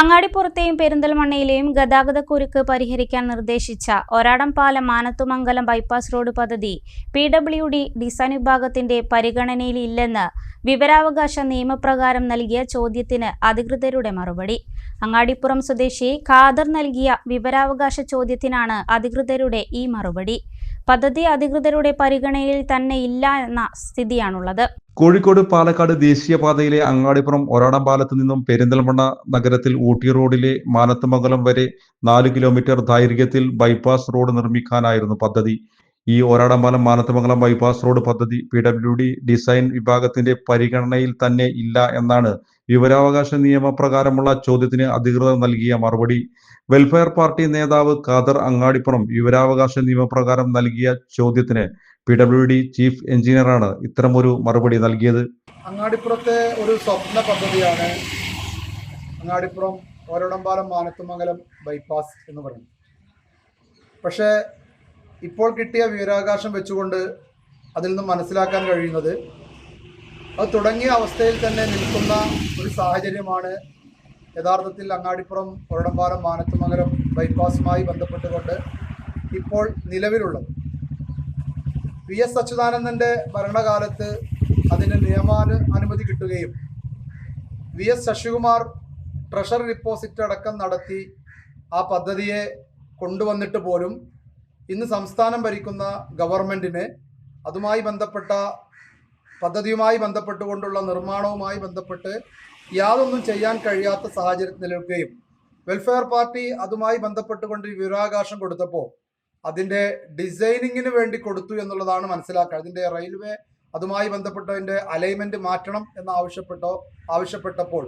അങ്ങാടിപ്പുറത്തെയും പെരിന്തൽമണ്ണയിലെയും ഗതാഗതക്കുരുക്ക് പരിഹരിക്കാൻ നിർദ്ദേശിച്ച Oradampalam Manathumangalam bypass road പദ്ധതി പി ഡബ്ല്യു ഡി ഡിസൈൻ വിഭാഗത്തിന്റെ പരിഗണനയിലില്ലെന്ന് വിവരാവകാശ നിയമപ്രകാരം നൽകിയ ചോദ്യത്തിന് അധികൃതരുടെ മറുപടി. അങ്ങാടിപ്പുറം സ്വദേശി ഖാദർ നൽകിയ വിവരാവകാശ ചോദ്യത്തിനാണ് അധികൃതരുടെ ഈ മറുപടി. പദ്ധതി അധികൃതരുടെ പരിഗണനയിൽ തന്നെ ഇല്ല എന്ന സ്ഥിതിയാണുള്ളത്. കോഴിക്കോട് പാലക്കാട് ദേശീയപാതയിലെ അങ്ങാടിപ്പുറം ഒരാടം പാലത്ത് നിന്നും പെരിന്തൽമണ്ണ നഗരത്തിൽ ഊട്ടി റോഡിലെ മാനത്തുമംഗലം വരെ നാല് കിലോമീറ്റർ ദൈർഘ്യത്തിൽ ബൈപ്പാസ് റോഡ് നിർമ്മിക്കാനായിരുന്നു പദ്ധതി. ഈ ഓരാടമ്പാലം മാനത്തമംഗലം ബൈപ്പാസ് റോഡ് പദ്ധതി പി ഡബ്ല്യു ഡി ഡിസൈൻ വിഭാഗത്തിന്റെ പരിഗണനയിൽ തന്നെ ഇല്ല എന്നാണ് വിവരാവകാശ നിയമപ്രകാരമുള്ള ചോദ്യത്തിന് അധികൃതർ നൽകിയ മറുപടി. വെൽഫെയർ പാർട്ടി നേതാവ് ഖാദർ അങ്ങാടിപ്പുറം വിവരാവകാശ നിയമപ്രകാരം നൽകിയ ചോദ്യത്തിന് പി ഡബ്ല്യു ഡി ചീഫ് എഞ്ചിനീയറാണ് ഇത്തരമൊരു മറുപടി നൽകിയത്. അങ്ങാടിപ്പുറത്തെ ഒരു സ്വപ്ന പദ്ധതിയാണ് അങ്ങാടിപ്പുറം ഓരോടമ്പാലം മാനത്തുമംഗലം ബൈപ്പാസ് എന്ന് പറയുന്നത്. പക്ഷേ ഇപ്പോൾ കിട്ടിയ വിവരാവകാശം വെച്ചുകൊണ്ട് അതിൽ നിന്ന് മനസ്സിലാക്കാൻ കഴിയുന്നത് അത് തുടങ്ങിയ അവസ്ഥയിൽ തന്നെ നിൽക്കുന്ന ഒരു സാഹചര്യമാണ്. യഥാർത്ഥത്തിൽ അങ്ങാടിപ്പുറം ഒരടമ്പാലം മാനത്തുമംഗലം ബൈപ്പാസുമായി ബന്ധപ്പെട്ടുകൊണ്ട് ഇപ്പോൾ നിലവിലുള്ളത്. വി എസ് അച്യുതാനന്ദന്റെ ഭരണകാലത്ത് അതിന് നിയമാനു അനുമതി കിട്ടുകയും V S Sasikumar treasury deposit അടക്കം നടത്തി ആ പദ്ധതിയെ കൊണ്ടുവന്നിട്ട് പോലും ഇന്ന് സംസ്ഥാനം ഭരിക്കുന്ന ഗവൺമെന്റിന് അതുമായി ബന്ധപ്പെട്ട പദ്ധതിയുമായി ബന്ധപ്പെട്ടുകൊണ്ടുള്ള നിർമ്മാണവുമായി ബന്ധപ്പെട്ട് യാതൊന്നും ചെയ്യാൻ കഴിയാത്ത സാഹചര്യം നിലനിൽക്കുകയും വെൽഫെയർ പാർട്ടി അതുമായി ബന്ധപ്പെട്ടുകൊണ്ട് വിവരാകാശം കൊടുത്തപ്പോൾ അതിന്റെ ഡിസൈനിങ്ങിന് വേണ്ടി കൊടുത്തു എന്നുള്ളതാണ് മനസ്സിലാക്കുക. അതിന്റെ റെയിൽവേ അതുമായി ബന്ധപ്പെട്ടതിന്റെ അലൈൻമെന്റ് മാറ്റണം എന്ന് ആവശ്യപ്പെട്ടോ ആവശ്യപ്പെട്ടപ്പോൾ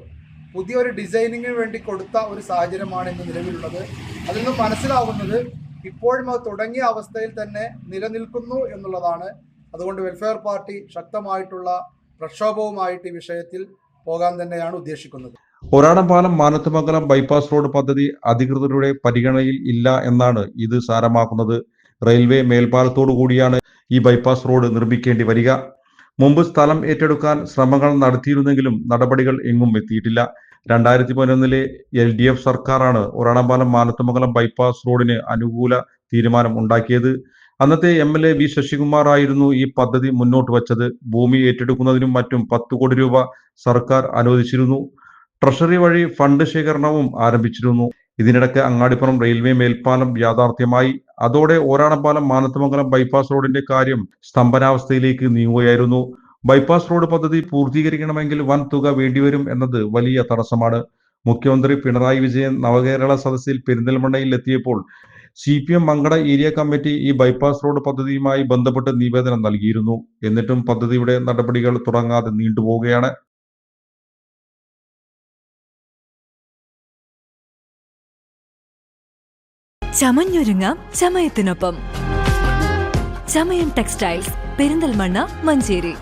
പുതിയൊരു ഡിസൈനിങ്ങിന് വേണ്ടി കൊടുത്ത ഒരു സാഹചര്യമാണ് ഇന്ന് നിലവിലുള്ളത്. അതിൽ നിന്ന് മനസ്സിലാവുന്നത് ഇപ്പോഴും അത് തുടങ്ങിയ അവസ്ഥയിൽ തന്നെ നിലനിൽക്കുന്നു എന്നുള്ളതാണ്. അതുകൊണ്ട് വെൽഫെയർ പാർട്ടി ശക്തമായിട്ടുള്ള പ്രക്ഷോഭവുമായിട്ട് ഈ വിഷയത്തിൽ പോകാൻ തന്നെയാണ് ഉദ്ദേശിക്കുന്നത്. ഒരാടം പാലം മാനത്തുമംഗലം ബൈപ്പാസ് റോഡ് പദ്ധതി അധികൃതരുടെ പരിഗണനയിൽ ഇല്ല എന്നാണ് ഇത് സാരമാക്കുന്നത്. റെയിൽവേ മേൽപ്പാലത്തോടു കൂടിയാണ് ഈ ബൈപ്പാസ് റോഡ് നിർമ്മിക്കേണ്ടി വരിക. മുമ്പ് സ്ഥലം ഏറ്റെടുക്കാൻ ശ്രമങ്ങൾ നടത്തിയിരുന്നെങ്കിലും നടപടികൾ എങ്ങും എത്തിയിട്ടില്ല. രണ്ടായിരത്തി പതിനൊന്നിലെ എൽ ഡി എഫ് സർക്കാരാണ് ഒരാണാമ്പാലം മാനത്തുമംഗലം ബൈപ്പാസ് റോഡിന് അനുകൂല തീരുമാനം ഉണ്ടാക്കിയത്. അന്നത്തെ M L A V Sasikumar ആയിരുന്നു ഈ പദ്ധതി മുന്നോട്ട് വച്ചത്. ഭൂമി ഏറ്റെടുക്കുന്നതിനും മറ്റും പത്ത് കോടി രൂപ സർക്കാർ അനുവദിച്ചിരുന്നു. ട്രഷറി വഴി ഫണ്ട് ശേഖരണവും ആരംഭിച്ചിരുന്നു. ഇതിനിടയ്ക്ക് അങ്ങാടിപ്പുറം റെയിൽവേ മേൽപ്പാലം യാഥാർത്ഥ്യമായി. അതോടെ ഓരാണപ്പാലം മാനത്തുമംഗലം ബൈപ്പാസ് റോഡിന്റെ കാര്യം സ്തംഭനാവസ്ഥയിലേക്ക് നീങ്ങുകയായിരുന്നു. ബൈപ്പാസ് റോഡ് പദ്ധതി പൂർത്തീകരിക്കണമെങ്കിൽ വൻ തുക വേണ്ടിവരും എന്നത് വലിയ തടസ്സമാണ്. മുഖ്യമന്ത്രി പിണറായി വിജയൻ നവകേരള സദസ്സിൽ പെരിന്തൽമണ്ണയിൽ എത്തിയപ്പോൾ C P M Mankada area committee ഈ ബൈപ്പാസ് റോഡ് പദ്ധതിയുമായി ബന്ധപ്പെട്ട് നിവേദനം നൽകിയിരുന്നു. എന്നിട്ടും പദ്ധതിയുടെ നടപടികൾ തുടങ്ങാതെ നീണ്ടുപോവുകയാണ്. ചമഞ്ഞൊരുങ്ങാം ചമയത്തിനൊപ്പം. ചമയം ടെക്സ്റ്റൈൽസ് പെരിന്തൽമണ്ണ മഞ്ചേരി.